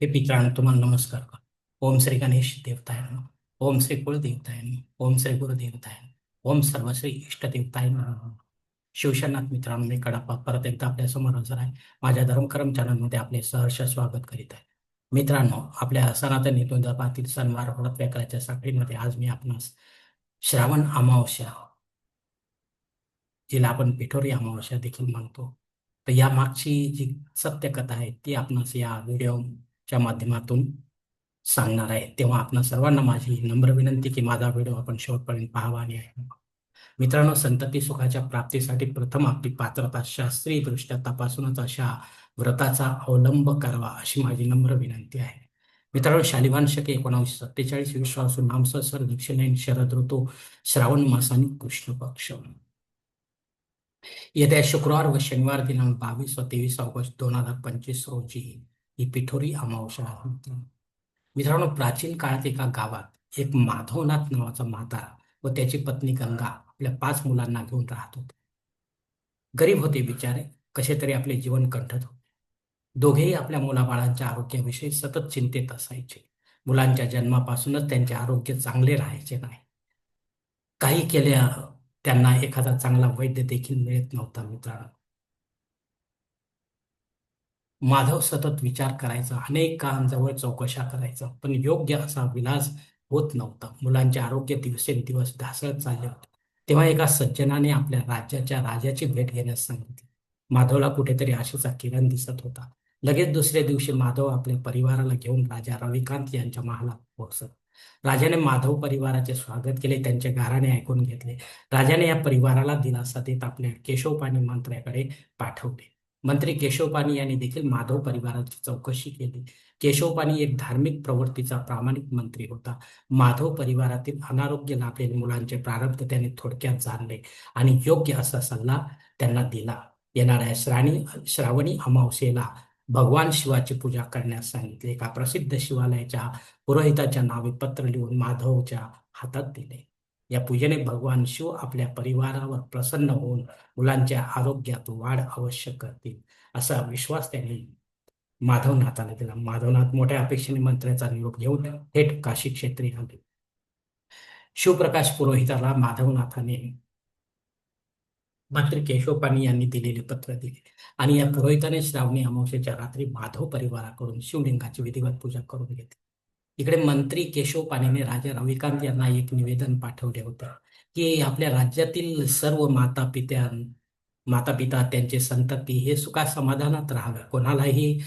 हे पित्रांनो तुम्हाला नमस्कार ओम श्री गणेश देवताय नमः. ओम श्री कुलदेवताय नमः. ओम श्री गुरुदेवताय नमः. ओम सर्वश्री इष्टदेवताय शिवशनाथ मित्रांनो मी कडापा परत एकदा आपल्यासमोर हजर आहे माझ्या धर्मकर्म चॅनलमध्ये आपले सहर्ष स्वागत करीत आहे मित्रांनो आपल्या सनातन हिंदू धर्मातील सणवार व्रत व्याकराच्या साखळीमध्ये आज मी आपणास श्रावण अमावस्या जिला आपण पिठोरी अमावस्या देखील म्हणतो तर या मागची जी सत्यकथा आहे ती आपणास या व्हिडिओ च्या माध्यमातून सांगणार आहे. तेव्हा आपण सर्वांना माझी नम्र विनंती की माझा व्हिडिओ आपण शेवटपर्यंत पाहावा आणि मित्रांनो संतती सुखाच्या प्राप्तीसाठी प्रथम आपली पात्रता शास्त्रीयदृष्ट्या तपासूनच अशा व्रताचा अवलंब करावा अशी माझी नम्र विनंती आहे. मित्रांनो शालिवान शके एकोणावीसशे सत्तेचाळीस विश्वासू नामसर दक्षिणेन शरद ऋतू श्रावण मास आणि कृष्ण पक्ष. येत्या शुक्रवार व शनिवार दिनांक बावीस व तेवीस ऑगस्ट दोन हजार पंचवीस रोजी ही पिठोरी अमावस्या आहे. मित्रांनो. मित्रांनो प्राचीन काळात एका गावात एक माधवनाथ नावाचा म्हातारा व त्याची पत्नी गंगा आपल्या पाच मुलांना घेऊन राहत होते. गरीब होते बिचारे कसे तरी आपले जीवन कंठत होते. दोघेही आपल्या मुलाबाळांच्या आरोग्याविषयी सतत चिंतेत असायचे. मुलांच्या जन्मापासूनच त्यांचे आरोग्य चांगले राहायचे नाही. काही केल्या त्यांना एखादा चांगला वैद्य देखील मिळत नव्हता मित्रांनो. माधव सतत विचार करायचा अनेक काळांजवळ चौकशा करायचा पण योग्य असा विलास होत नव्हता. मुलांचे आरोग्य दिवसेंदिवस ढासळत चालले होते. तेव्हा एका सज्जनाने आपल्या राज्याच्या राजाची भेट घेण्यास सांगितली. माधवला कुठेतरी आशेचा किरण दिसत होता. लगेच दुसऱ्या दिवशी माधव आपल्या परिवाराला घेऊन राजा रविकांत यांच्या महालात पोहोचत राजाने माधव परिवाराचे स्वागत केले त्यांचे गाराने ऐकून घेतले. राजाने या परिवाराला दिलासा देत आपल्या केशवपाणी मंत्र्याकडे पाठवले. मंत्री केशवपाणी यांनी देखील माधव परिवाराची चौकशी केली. केशवपाणी एक धार्मिक प्रवृत्तीचा प्रामाणिक मंत्री होता. माधव परिवारातील अनारोग्य लाभलेल्या मुलांचे प्रारब्ध त्यांनी थोडक्यात जाणले आणि योग्य असा सल्ला त्यांना दिला. येणाऱ्या श्राणी श्रावणी अमावस्येला भगवान शिवाची पूजा करण्यास सांगितले. एका प्रसिद्ध शिवालयाच्या पुरोहिताच्या नावे पत्र लिहून माधवच्या हातात दिले. या पूजेने भगवान शिव आपल्या परिवारावर प्रसन्न होऊन मुलांच्या आरोग्यात वाढ अवश्य करतील असा विश्वास त्यांनी माधवनाथाला दिला. माधवनाथ मोठ्या अपेक्षेने मंत्र्याचा निरोप घेऊन थेट काशी क्षेत्री आले. शिवप्रकाश पुरोहिताला माधवनाथाने मंत्री केशवपाणी यांनी दिलेले पत्र दिले आणि या पुरोहिताने श्रावणी अमावस्येच्या रात्री माधव परिवाराकडून शिवलिंगाची विधिवत पूजा करून घेतली. इकडे मंत्री केशव पाणीने राजा रविकांत यांना एक निवेदन पाठवले होते की आपल्या राज्यातील सर्व माता पित्या माता पिता त्यांचे संतती हे सुखा समाधानात राहावे. कोणालाही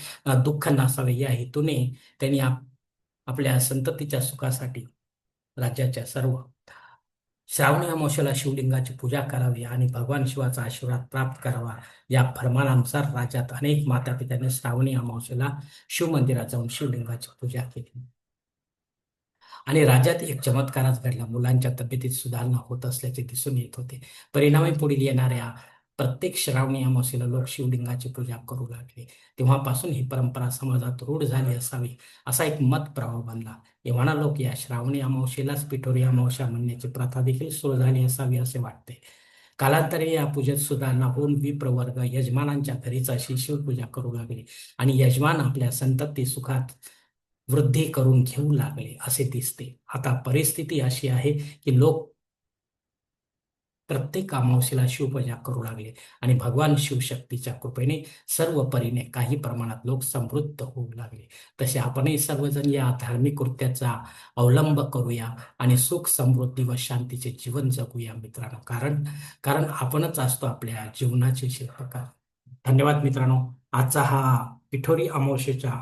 दुःख नसावे. या हेतूने त्यांनी आपल्या संततीच्या सुखासाठी राज्याच्या सर्व श्रावणी अमावश्याला शिवलिंगाची पूजा करावी आणि भगवान शिवाचा आशीर्वाद प्राप्त करावा. या फरमानानुसार राज्यात अनेक माता पित्याने श्रावणी अमावस्याला शिव मंदिरात जाऊन शिवलिंगाची पूजा केली. आणि राज्यात एक चमत्कारच घडला. मुलांच्या तब्येतीत सुधारणा होत असल्याचे दिसून येत होते. परिणामी पुढील येणाऱ्या प्रत्येक श्रावणी अमावस्येला लोक शिवलिंगाची पूजा करू लागले. तेव्हापासून ही परंपरा समाजात रूढ झाली असावी असा एक मत प्रभाव बनला. एव्हाना लोक या श्रावणी अमावस्येलाच पिठोरी अमावस्या म्हणण्याची प्रथा देखील सुरू झाली असावी असे वाटते. कालांतरे या पूजेत सुधारणा होऊन विप्रवर्ग यजमानांच्या घरीच अशी शिवपूजा करू लागले आणि यजमान आपल्या संतती सुखात वृद्धी करून घेऊ लागले असे दिसते. आता परिस्थिती अशी आहे की लोक प्रत्येक अमावशीला शिवपूजा करू लागले आणि भगवान शिवशक्तीच्या कृपेने सर्व परीने काही प्रमाणात लोक समृद्ध होऊ लागले. तसे आपणही सर्वजण या धार्मिक कृत्याचा अवलंब करूया आणि सुख समृद्धी व शांतीचे जीवन जगूया मित्रांनो. कारण कारण आपणच असतो आपल्या जीवनाचे शिल्पकार. धन्यवाद मित्रांनो. आजचा हा पिठोरी अमावशेच्या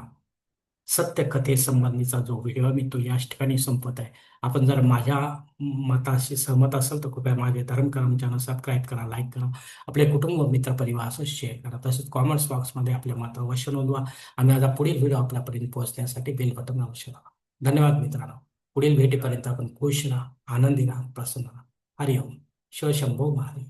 सत्यकथेसंबंधीचा जो व्हिडिओ मी तो याच ठिकाणी संपत आहे. आपण जर माझ्या मताशी सहमत असाल तर कृपया माझे धर्मकरम चॅनल सबस्क्राईब करा लाईक करा. आपले कुटुंब मित्र परिवार असं शेअर करा. तसेच कॉमेंट्स बॉक्समध्ये आपले मत अवश्य नोंदवा. आणि माझा पुढील व्हिडिओ आपल्यापर्यंत पोहोचण्यासाठी बेल बटन अवश्य लावा धन्यवाद मित्रांनो. पुढील भेटीपर्यंत आपण खुश राहा आनंदी राहा प्रसन्न राहा. हरिओम. शिवशंभो महादेव.